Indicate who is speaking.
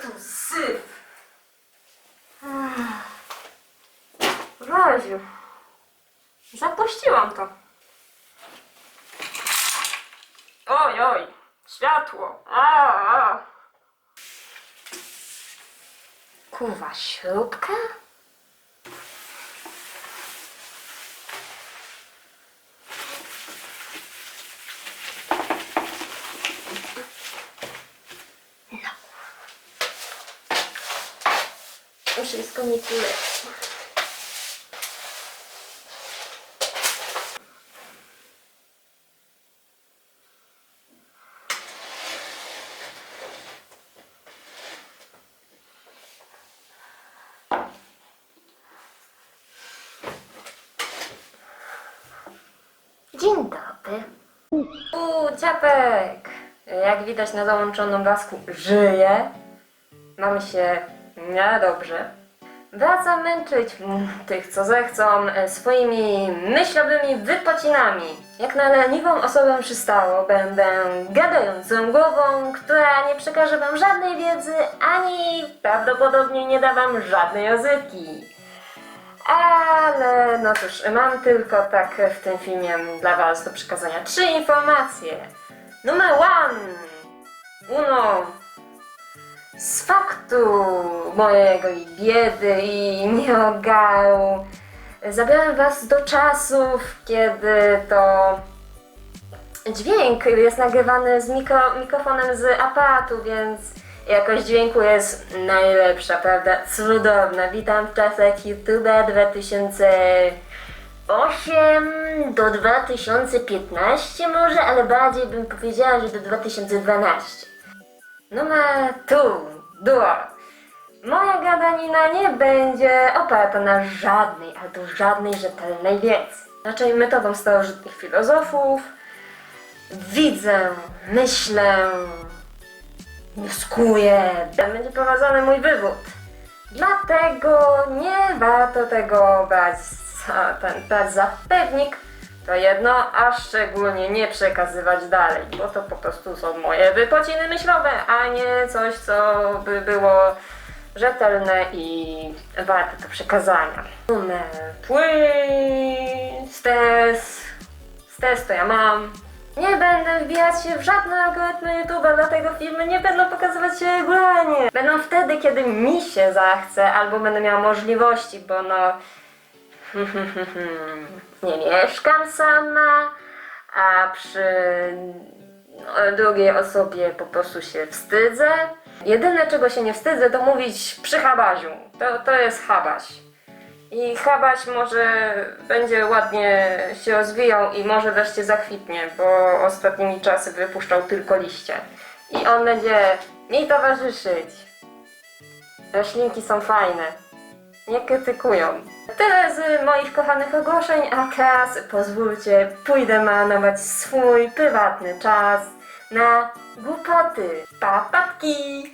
Speaker 1: tu syf! Raziu. Zapuściłam to. Oj, oj, światło. A, a. Kuwa śrubka? Wszystko mi leci. Dzień dobry. U, dziadek! Jak widać na załączonym blasku, żyje. Mamy się niedobrze. Wracam męczyć mm, tych, co zechcą, e, swoimi myślowymi wypocinami. Jak na leniwą osobę przystało, będę gadającą głową, która nie przekaże wam żadnej wiedzy, ani prawdopodobnie nie da wam żadnej ozyki. Ale no cóż, mam tylko tak w tym filmie dla Was do przekazania trzy informacje. Numer one. Uno. Z faktu mojego i biedy i nieogału zabrałem Was do czasów, kiedy to dźwięk jest nagrywany z mikro, mikrofonem z aparatu, więc jakość dźwięku jest najlepsza, prawda? Cudowna. Witam w czasach YouTube 2008 do 2015 może, ale bardziej bym powiedziała, że do 2012. Numer tu, dua. Moja gadanina nie będzie oparta na żadnej, ale to żadnej rzetelnej wiedzy. Raczej metodą starożytnych filozofów. Widzę, myślę, wnioskuję. Będzie prowadzony mój wywód. Dlatego nie warto tego brać za, ten, brać za pewnik. To jedno, a szczególnie nie przekazywać dalej, bo to po prostu są moje wypociny myślowe, a nie coś, co by było rzetelne i warte do przekazania. Numer płyn, stres, stres to ja mam. Nie będę wbijać się w żadne algorytmy YouTube'a, dlatego filmy nie będą pokazywać się regularnie. Będą wtedy, kiedy mi się zachce, albo będę miała możliwości, bo no... nie mieszkam sama, a przy no, drugiej osobie po prostu się wstydzę. Jedyne, czego się nie wstydzę, to mówić przy habaziu. To, to jest habaś. I habaś może będzie ładnie się rozwijał i może wreszcie zakwitnie, bo ostatnimi czasy wypuszczał tylko liście. I on będzie mi towarzyszyć. Roślinki są fajne. Nie krytykują. Tyle z moich kochanych ogłoszeń, a teraz pozwólcie, pójdę marnować swój prywatny czas na głupoty. Papatki!